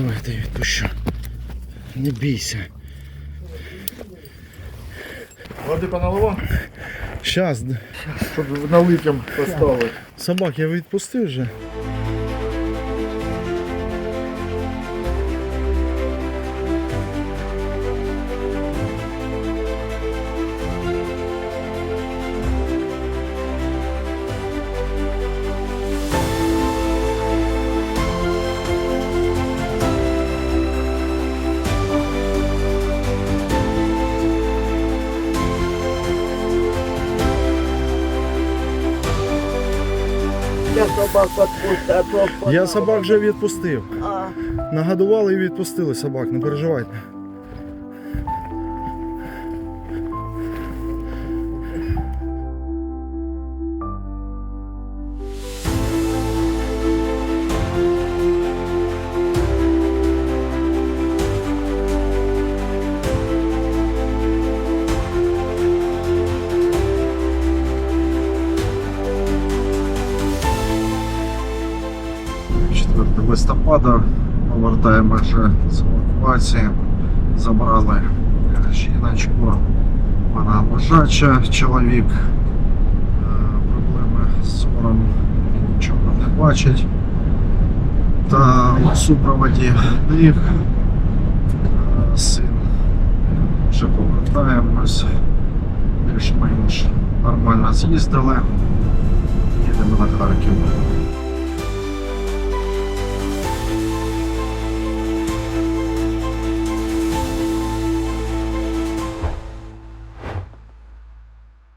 Давайте я відпущу. Не бійся. Води поналива, Щас, щоб налитям поставити. собак я відпустив вже. Я собак відпустив, а то Я собак вже відпустив. А, Нагодували і відпустили собак, не переживайте. Листопада повертаємо вже з евакуації. Забрали жіночку, вона лежача, чоловік, е, проблеми з зором, нічого не бачить. Та у супроводі них е, син вже повертаємось, більш-менш нормально з'їздили, їдемо на Харків.